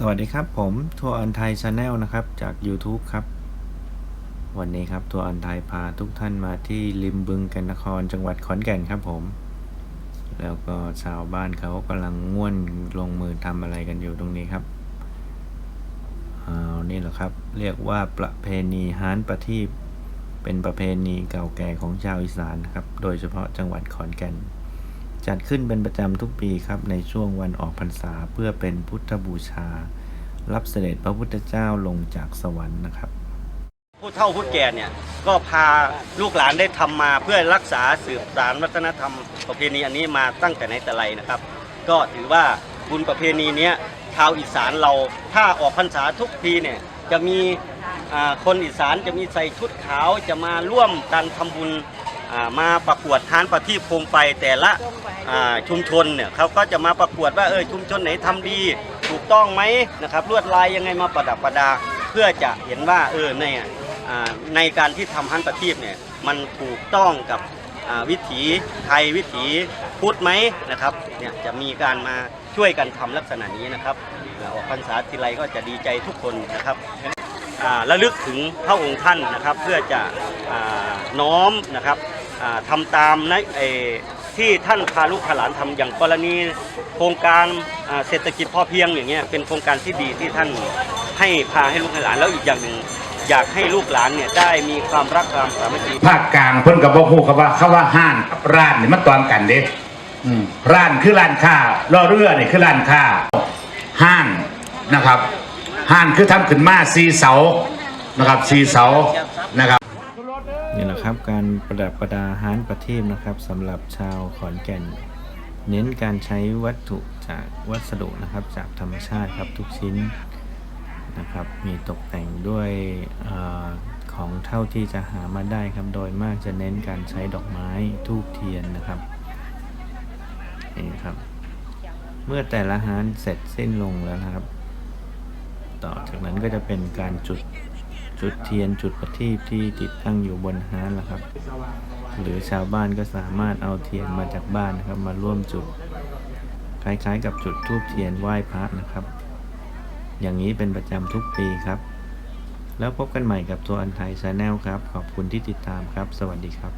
สวัสดีครับผมทัวร์ออนไทยชาแนลนะครับจาก YouTube ครับ วันนี้ครับทัวร์ออนไทยพาทุกท่านมาที่ริมบึงกันนครจังหวัดขอนแก่นครับผม แล้วก็ชาวบ้านเขากำลังง่วนลงมือทำอะไรกันอยู่ตรงนี้ครับอานี่แหละครับ เรียกว่าประเพณีฮานประทีปเป็นประเพณีเก่าแก่ของชาวอีสานนะครับ โดยเฉพาะจังหวัดขอนแก่น จัดขึ้นเป็นประจำทุกปีครับในช่วงวันออกพรรษาเพื่อเป็นพุทธบูชา รับเสด็จพระพุทธเจ้าลงจากสวรรค์นะครับ ผู้เฒ่าผู้แก่เนี่ยก็พาลูกหลานได้ทำมาเพื่อรักษาสืบสานวัฒนธรรม ประเพณีอันนี้มาตั้งแต่ไหนแต่ไรนะครับ ก็ถือว่าบุญประเพณีเนี้ยชาวอีสานเราถ้าออกพรรษาทุกปีเนี่ยจะมีคนอีสานจะมีใส่ชุดขาวจะมาร่วมกันทำบุญมาประกวดทานประทีปโคมไฟแต่ละ ชุมชนเนี่ยเขาก็จะมาประกวดว่าเออชุมชนไหนทำดี ถูกต้องไหมนะครับลวดลายยังไงมาประดับประดา เพื่อจะเห็นว่าเออในอ่าในการที่ทำฮันประทีปเนี่ยมันถูกต้องกับวิถีไทยวิถีพุทธไหมนะครับเนี่ยจะมีการมาช่วยกันทำลักษณะนี้นะครับออกพรรษาทีไรก็จะดีใจทุกคนนะครับระลึกถึงพระองค์ท่านนะครับเพื่อจะอน้อมนะครับอ่าทำตามในเอ่อ ที่ท่านพาลูกพาหลานทำอย่างกรณีโครงการเศรษฐกิจพอเพียงอย่างเงี้ยเป็นโครงการที่ดีที่ท่านให้พาให้ลูกให้หลานแล้วอีกอย่างหนึ่งอยากให้ลูกหลานเนี่ยได้มีความรักความสามัคคีภาคกลางเพิ่นกับบ่ฮู้ครับว่าคำว่าห้านกับร้านนี่มันตอนกันเด้ร้านคือร้านค้ารอเรือนี่คือร้านค้าห้านนะครับห้านคือทำขึ้นมาสีเสานะครับสีเสานะครับ นี่แหละครับการประดับประดาฮานประทีปนะครับสำหรับชาวขอนแก่น เน้นการใช้วัตถุจากวัสดุนะครับจากธรรมชาติครับทุกชิ้นนะครับมีตกแต่งด้วยออของเท่าที่จะหามาได้ครับโดยมากจะเน้นการใช้ดอกไม้ทูบเทียนนะครับนี่ครับ เมื่อแต่ละฮานเสร็จสิ้นลงแล้วนะครับ ต่อจากนั้นก็จะเป็นการจุด จุดเทียนจุดประทีปที่ติดตั้งอยู่บนฮาร์ดละครับ หรือชาวบ้านก็สามารถเอาเทียนมาจากบ้านนะครับ มาร่วมจุด คล้ายๆ กับจุดทูบเทียนไหว้พระนะครับ อย่างนี้เป็นประจำทุกปีครับ แล้วพบกันใหม่กับตัวอันไทยชาแนลครับ ขอบคุณที่ติดตามครับ สวัสดีครับ